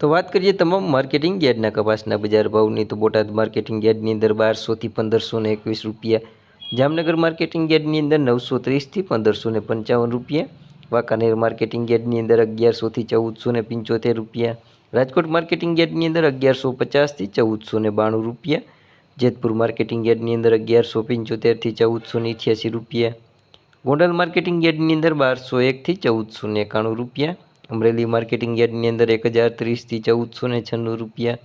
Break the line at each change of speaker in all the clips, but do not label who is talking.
તો વાત કરીએ તમામ માર્કેટિંગ યાર્ડના કપાસના બજાર ભાવની, તો બોટાદ માર્કેટિંગ યાર્ડની અંદર બારસોથી પંદરસો ને એકવીસ રૂપિયા, જામનગર માર્કેટિંગ યાર્ડની અંદર નવસો ત્રીસથી પંદરસો ને પંચાવન રૂપિયા, વાંકાનેર માર્કેટિંગ યાર્ડની અંદર અગિયારસોથી ચૌદસો ને પંચોતેર રૂપિયા, રાજકોટ માર્કેટિંગ યાર્ડની અંદર અગિયારસો પચાસથી ચૌદસો ને બાણું રૂપિયા, જેતપુર માર્કેટિંગ યાર્ડની અંદર અગિયારસો પંચોતેરથી ચૌદસો ને રૂપિયા, ગોંડલ માર્કેટિંગ યાર્ડની અંદર બારસો એકથી ચૌદસો ને એકાણું રૂપિયા અમરેલી માર્કેટિંગ યાર્ડની અંદર એક હજાર ત્રીસથી ચૌદસો ને છન્નું રૂપિયા,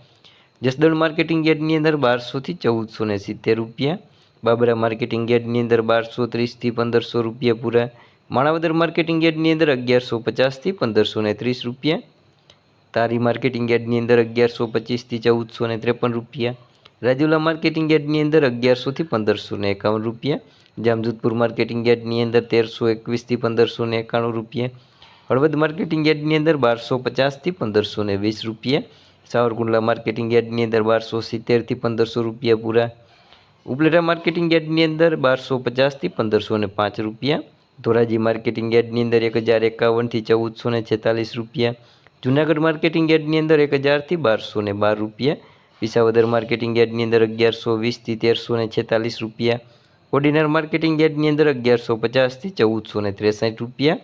જસદણ માર્કેટિંગ યાર્ડની અંદર બારસોથી ચૌદસો ને સિત્તેર રૂપિયા, બાબરા માર્કેટિંગ યાર્ડની અંદર બારસો ત્રીસથી પંદરસો રૂપિયા પૂરા, માણાવદર માર્કેટિંગ યાર્ડની અંદર અગિયારસો પચાસથી પંદરસો ને ત્રીસ રૂપિયા, તારી માર્કેટિંગ યાર્ડની અંદર અગિયારસો પચીસથી ચૌદસો ને ત્રેપન રૂપિયા, રાજુલા માર્કેટિંગ યાર્ડની અંદર અગિયારસોથી પંદરસો ને એકાવન રૂપિયા, જામજોધપુર માર્કેટિંગ યાર્ડની અંદર તેરસો એકવીસથી પંદરસો ને એકાણું રૂપિયા હળવદ માર્કેટિંગ યાર્ડની અંદર બારસો પચાસથી પંદરસો ને વીસ રૂપિયા. સાવરકુંડલા માર્કેટિંગ યાર્ડની અંદર બારસો સિત્તેરથી પંદરસો રૂપિયા પૂરા. ઉપલેટા માર્કેટિંગ યાર્ડની અંદર બારસો પચાસથી પંદરસો ને પાંચ રૂપિયા. ધોરાજી માર્કેટિંગ યાર્ડની અંદર એક હજાર એકાવનથી ચૌદસો ને છેતાલીસ રૂપિયા. જુનાગઢ માર્કેટિંગ યાર્ડની અંદર એક હજારથી બારસો ને બાર રૂપિયા. વિસાવદર માર્કેટિંગ યાર્ડની અંદર અગિયારસો વીસથી તેરસો ને છેતાલીસ રૂપિયા. ઓર્ડિનર માર્કેટિંગ યાર્ડની અંદર અગિયારસો પચાસથી ચૌદસો ને ત્રેસઠ રૂપિયા.